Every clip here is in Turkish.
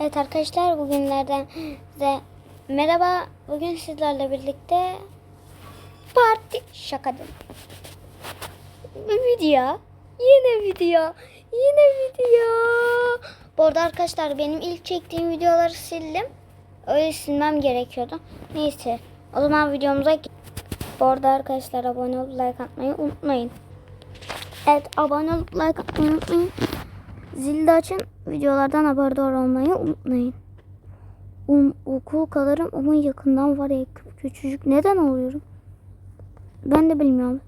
Evet arkadaşlar bugünlerden size merhaba. Bugün sizlerle birlikte parti şaka değil. Bir video. Yine video. Yine video. Bu arada arkadaşlar benim ilk çektiğim videoları sildim. Öyle silmem gerekiyordu. Neyse. O zaman videomuza Bu arada arkadaşlar abone olup like atmayı unutmayın. Evet abone olup like atmayı unutmayın. Zili de açın. Videolardan haberdar olmayı unutmayın. Um, okul kadarım ama yakından var ya kü- küçücük. Neden oluyorum? Ben de bilmiyorum.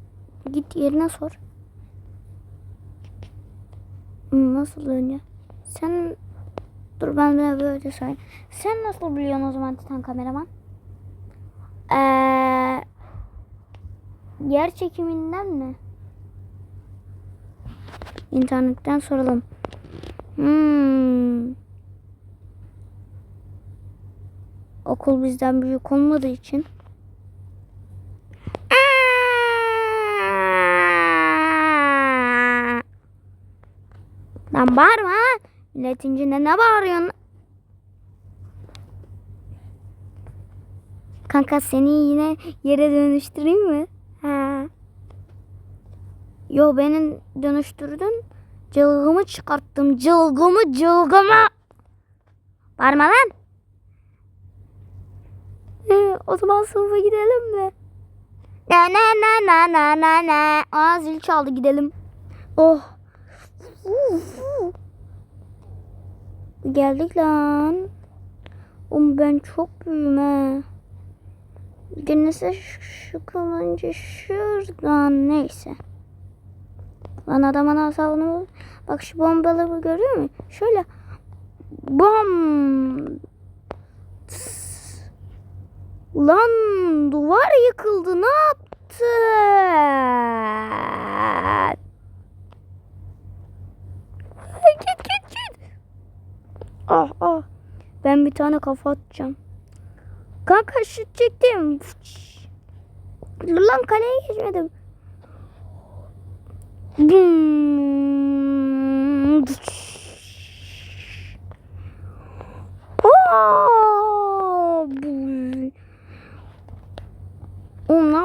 Git yerine sor. Hmm, Nasıl önce? Sen dur ben de böyle söyleyeyim. Sen nasıl biliyorsun o zaman Titan kameraman? Ee, yer çekiminden mi? İnternetten soralım. Hmm. Okul bizden büyük olmadığı için. Lan bağırma. Milletin içinde ne bağırıyorsun? Kanka seni yine yere dönüştüreyim mi? Ha. Yo beni dönüştürdün. Cılgımı çıkarttım. Cılgımı cılgımı. Bağırma lan. Ee, o zaman sınıfa gidelim mi? Na na na na na na na. Aa zil çaldı gidelim. Oh. Geldik lan. Oğlum ben çok büyüğüm ha. Gönlüse şu kılınca şuradan neyse. Lan adamın asabını bak şu bombaları görüyor musun? Şöyle bom Tıs. Lan duvar yıkıldı ne yaptı? Git git git. Ah ah. Ben bir tane kafa atacağım. Kanka şut çektim. Lan kaleye geçmedim. Bum. Aa, bu- Oğlum ne yapayım?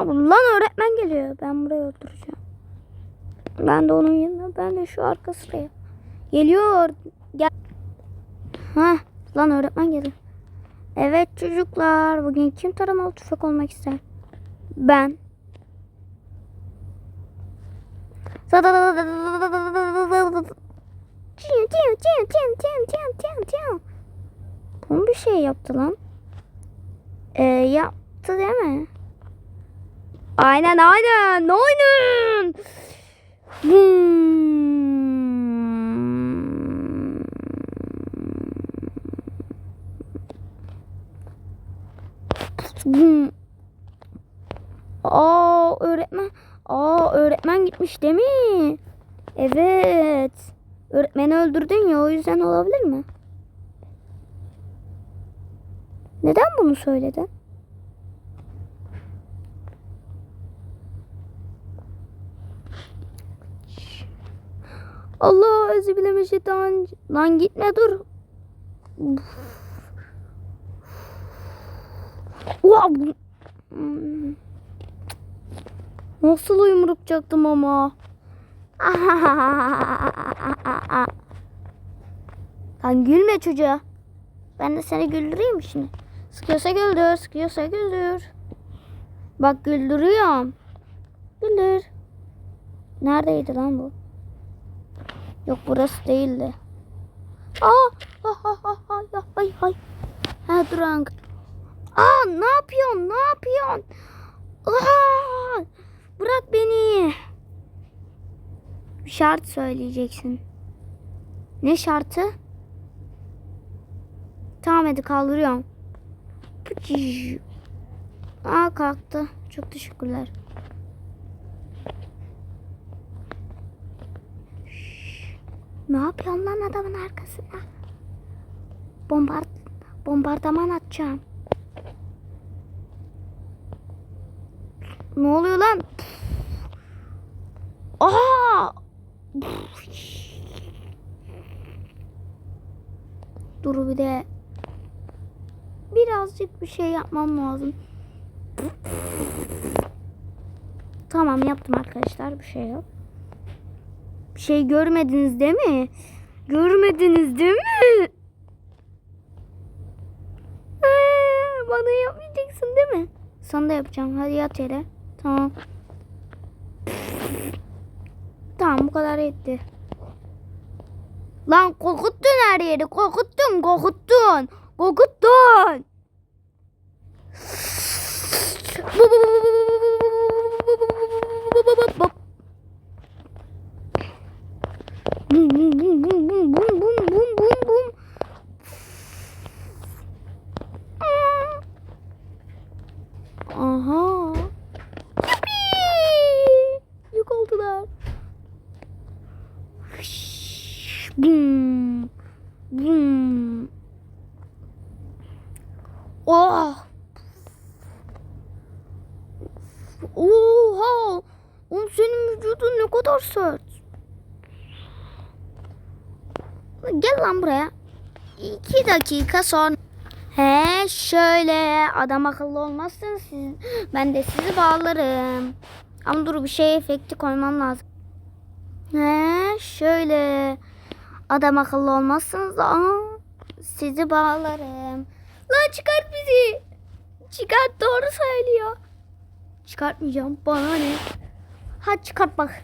Lan öğretmen geliyor. Ben buraya oturacağım. Ben de onun yanına. Ben de şu arka sıraya. Geliyor. Gel. Ha, lan öğretmen geldi. Evet çocuklar. Bugün kim taramalı tüfek olmak ister? Ben. Bunu bir şey yaptı lan. Ee, yaptı değil mi? Aynen aynen aynen. Hmm. Hmm. Aa öğretmen. Öğretmen gitmiş değil mi? Evet. Öğretmeni öldürdün ya o yüzden olabilir mi? Neden bunu söyledin? Allah özü bileme şeytan. Lan gitme dur. Hmm. Nasıl yumrukacaktım ama. Lan gülme çocuğa. Ben de seni güldüreyim şimdi. Sıkıyorsa güldür, sıkıyorsa güldür. Bak güldürüyorum. Güldür. Neredeydi lan bu? Yok burası değildi. Aa! Ah, ah, ah, ah, ah, ay, ay. Ha duran. Aa ne yapıyorsun? Ne yapıyorsun? Aa! Bırak beni. Bir şart söyleyeceksin. Ne şartı? Tamam hadi kaldırıyorum. Aa kalktı. Çok teşekkürler. Ne yapıyorsun lan adamın arkasında? Bombard bombardıman atacağım. Ne oluyor lan? Aa! Dur bir de birazcık bir şey yapmam lazım. Tamam yaptım arkadaşlar bir şey yok. Bir şey görmediniz değil mi? Görmediniz değil mi? Ee, bana yapmayacaksın değil mi? Sana da yapacağım. Hadi yat yere. Tamam. Tamam bu kadar yetti. Lan korkuttun her yeri. Korkuttun, korkuttun. Korkuttun. Bum ne kadar sert. Gel lan buraya. İki dakika sonra. He şöyle adam akıllı olmazsınız siz. Ben de sizi bağlarım. Ama dur bir şey efekti koymam lazım. He şöyle adam akıllı olmazsınız ama sizi bağlarım. Lan çıkart bizi. Çıkart doğru söylüyor. Çıkartmayacağım bana ne. Hadi çıkart bak.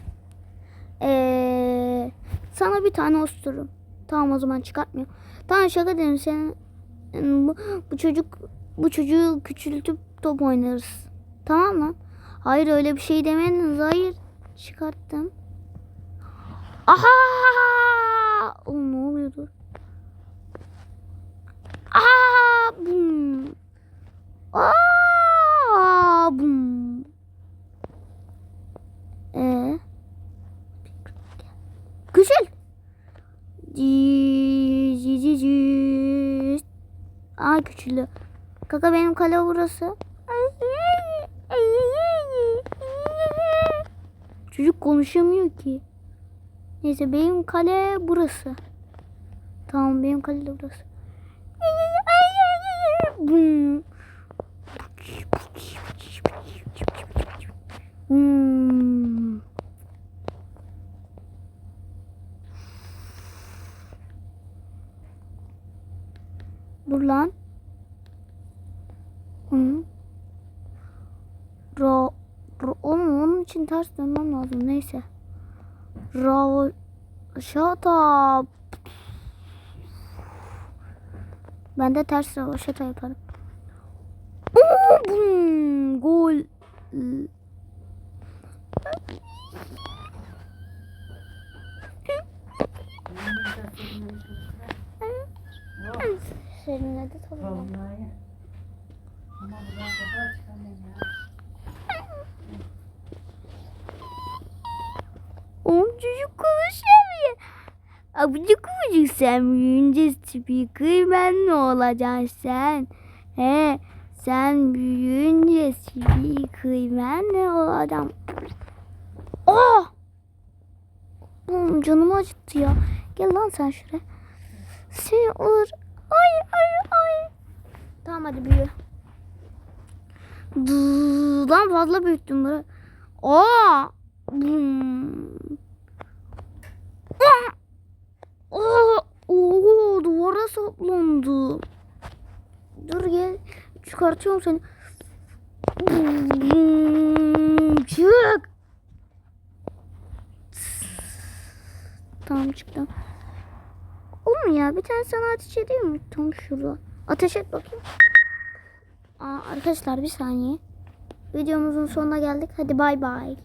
Ee, sana bir tane ostururum. Tamam o zaman çıkartmıyor. Tamam şaka dedim sen bu, bu çocuk bu çocuğu küçültüp top oynarız. Tamam mı? Hayır öyle bir şey demediniz. Hayır. Çıkarttım. Aha! Oğlum ne oluyordu? Aha! Bum. Küçüldü. Kaka benim kale burası. Çocuk konuşamıyor ki. Neyse benim kale burası. Tamam benim kale de burası. Hmm. Dur lan. Benim ters dönmem lazım. Neyse. Rav Shut up. Ben de ters ravaşata yaparım. Bum, gol. Seninle de tabii. Ama buradan kapağı çıkamayın ya. Abucuk abucuk sen büyüyünce speakerman mi olacaksın sen? He sen büyüyünce speakerman mi olacaksın? Oh! Oğlum canımı acıttı ya. Gel lan sen şuraya. Seni olur. Ay ay ay. Tamam hadi büyü. Dııdan fazla büyüttüm bunu. Aa! Hmm. Aa! Oo, duvara saplandı. Dur gel. Çıkartıyorum seni. Hmm, Çık. Tamam çıktım. Oğlum ya bir tane sana ateş edeyim mi? Tam şurada. Ateş et bakayım. Aa, arkadaşlar bir saniye. Videomuzun sonuna geldik. Hadi bay bay.